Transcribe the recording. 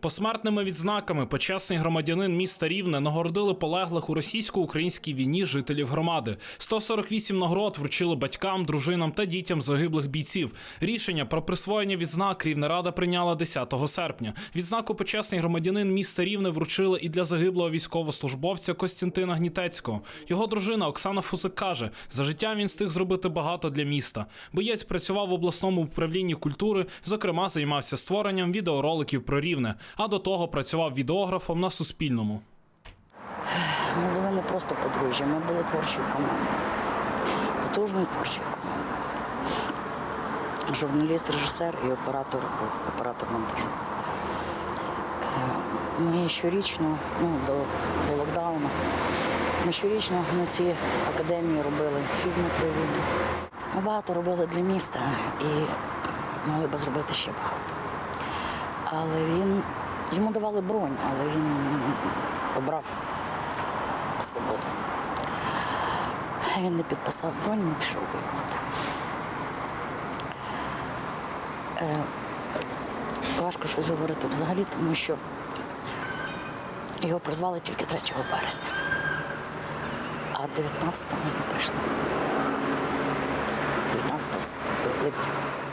Посмертними відзнаками почесний громадянин міста Рівне нагородили полеглих у російсько-українській війні жителів громади. 148 нагород вручили батькам, дружинам та дітям загиблих бійців. Рішення про присвоєння відзнак Рівнерада прийняла 10 серпня. Відзнаку почесний громадянин міста Рівне вручили і для загиблого військовослужбовця Костянтина Гнітецького. Його дружина Оксана Фузик каже, за життя він встиг зробити багато для міста. Боєць працював в обласному управлінні культури, зокрема, займався створенням відеороликів про рівне, а до того працював відеографом на Суспільному. Ми були не просто подружжя, ми були творчою командою. Потужною творчою командою. Журналіст, режисер і оператор, оператор монтажу. Е, Ми щорічно, ну, до, до локдауну, ми щорічно на цій академії робили фільми про війну. Ми багато робили для міста і могли би зробити ще багато. Але він йому давали бронь, але він обрав свободу. Він не підписав бронь, не пішов воювати. Е, важко щось говорити взагалі, тому що його призвали тільки 3 березня, а 19-го ми прийшли. 19 липня.